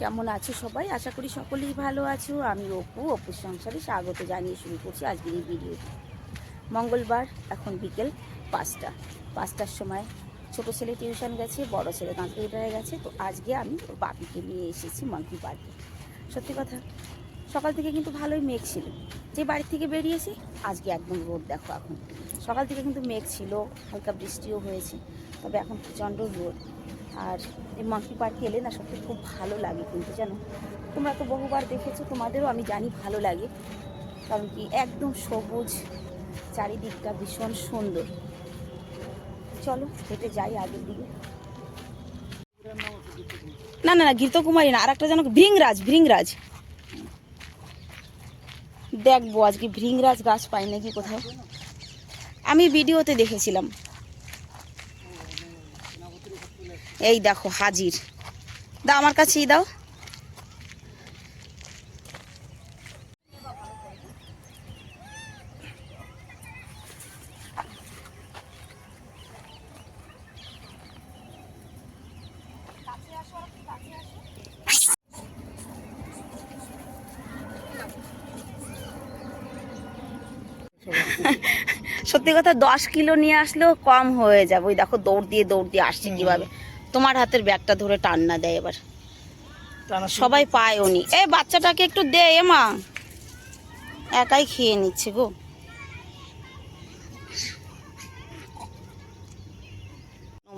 কেমন আছো সবাই? আশা করি সকলেই ভালো আছো। আমি অপু, অপুর সংসারে স্বাগত জানিয়ে শুরু করছি আজকের এই ভিডিওটি মঙ্গলবার, এখন বিকেল পাঁচটা। পাঁচটার সময় ছোট ছেলে টিউশন গেছে, বড় ছেলে কম্পিউটারে গেছে, তো আজকে আমি ওর বাপিকে নিয়ে এসেছি মাঙ্কি পার্কে সত্যি কথা, সকাল থেকে কিন্তু ভালোই মেঘ ছিল। যে বাড়ি থেকে বেরিয়েছি, আজকে একদম রোদ দেখো এখন। সকাল থেকে কিন্তু মেঘ ছিল, হালকা বৃষ্টিও হয়েছে, তবে এখন প্রচণ্ড রোদ আর এই মাঙ্কি পার্কে এলে না সত্যি খুব ভালো লাগে কিন্তু, জানো? তোমরা তো বহুবার দেখেছ, তোমাদেরও আমি জানি ভালো লাগে, কারণ কি একদম সবুজ, চারিদিকটা ভীষণ সুন্দর। চলো, হেঁটে যাই আগের দিকে। না না না, গীতকুমারী না আর একটা যেন ভৃংরাজ ভৃংরাজ দেখব, আজকে ভৃংরাজ গাছ পাই নাকি কোথাও আমি ভিডিওতে দেখেছিলাম। এই দেখো হাজির। দাও আমার কাছেই দাও। সত্যি কথা দশ কিলো নিয়ে আসলেও কম হয়ে যাবে। ওই দেখো দৌড় দিয়ে দৌড় দিয়ে আসছে কীভাবে। তোমার হাতের ব্যাগটা ধরে টান্না দেয় এবার। সবাই পায় উনি এ বাচ্চাটাকে একটু দে এ মা। একাই খেয়ে নিচ্ছে গো।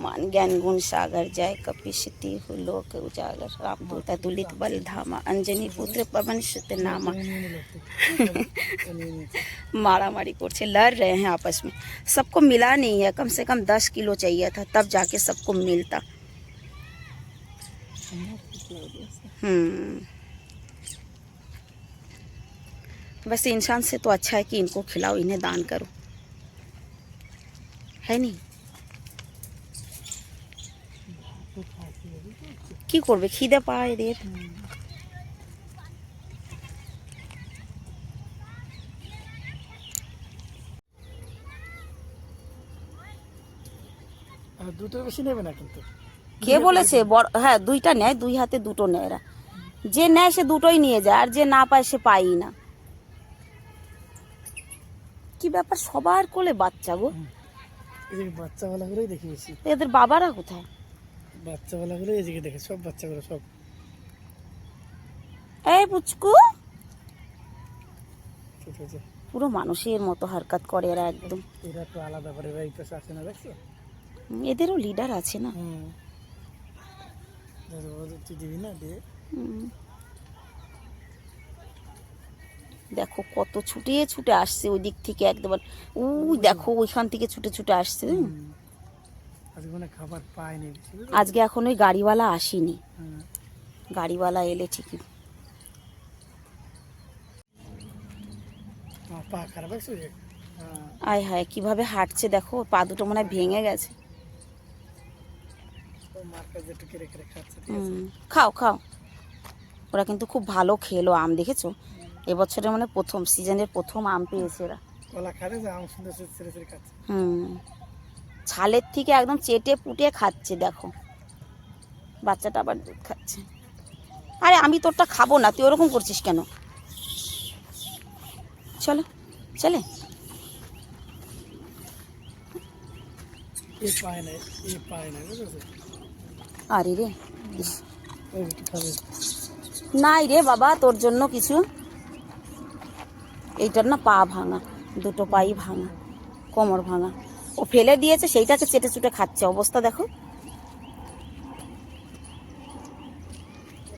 मान ज्ञान गुण सागर जय कपिशति लोक उजागर। राम दूत दुलित बल धामा, अंजनी पुत्र पवन सुत नामा। मारा मारी कोट से लड़ रहे हैं आपस में। सबको मिला नहीं है, कम से कम दस किलो चाहिए था, तब जाके सबको मिलता। हम्म। वैसे इंसान से तो अच्छा है कि इनको खिलाओ, इन्हें दान करो। है नहीं? কি করবে? খিদে পায় এদের। দুটো বেশি নেবে না কিন্তু। কে বলেছে? হ্যাঁ দুইটা নেয় দুই হাতে দুটো নেয় এরা। যে নেয় সে দুটোই নিয়ে যায় আর যে না পায় সে পায়ই না। কি ব্যাপার? সবার কোলে বাচ্চা গো। দেখি এদের বাবারা কোথায়? বাচ্চাওয়ালাগুলো এদিকে দেখে সব বাচ্চাগুলো সব। এই পুচকু। পুরো মানুষের মতো হারকাত করে এরা একদম। এরা একটু আলাদা করে এই পাশে আসে না দেখছ? এদেরও লিডার আছে না। দিবি দিয়ে দেখো কত ছুটে ছুটে আসছে ওই দিক থেকে একদম। উই দেখো ওইখান থেকে ছুটে ছুটে আসছে হুম। হুম। আজকে মানে খাবার আজকে এখন ওই গাড়িওয়ালা আসেনি। গাড়িওয়ালা এলে ঠিকই। হ্যাঁ, আয় হায় কীভাবে হাঁটছে দেখো পা দুটো মনে হয় ভেঙে গেছে। খাও খাও। ওরা কিন্তু খুব ভালো খেলো আম দেখেছ? এবছরের মানে প্রথম সিজনের প্রথম আম পেয়েছে এরা। কলা খাবে আম সুন্দর হুম। ছালের থেকে একদম চেটে পুটে খাচ্ছে দেখো। বাচ্চাটা আবার দুধ খাচ্ছে। আরে আমি তোরটা খাব না তুই ওরকম করছিস কেন? চলো চলে। আরে রে। নাই রে বাবা তোর জন্য কিছু। এইটার না পা ভাঙা দুটো পাই ভাঙা কোমর ভাঙা। ও ফেলে দিয়েছে সেইটাকে চেটে চুটে খাচ্ছে। অবস্থা দেখো।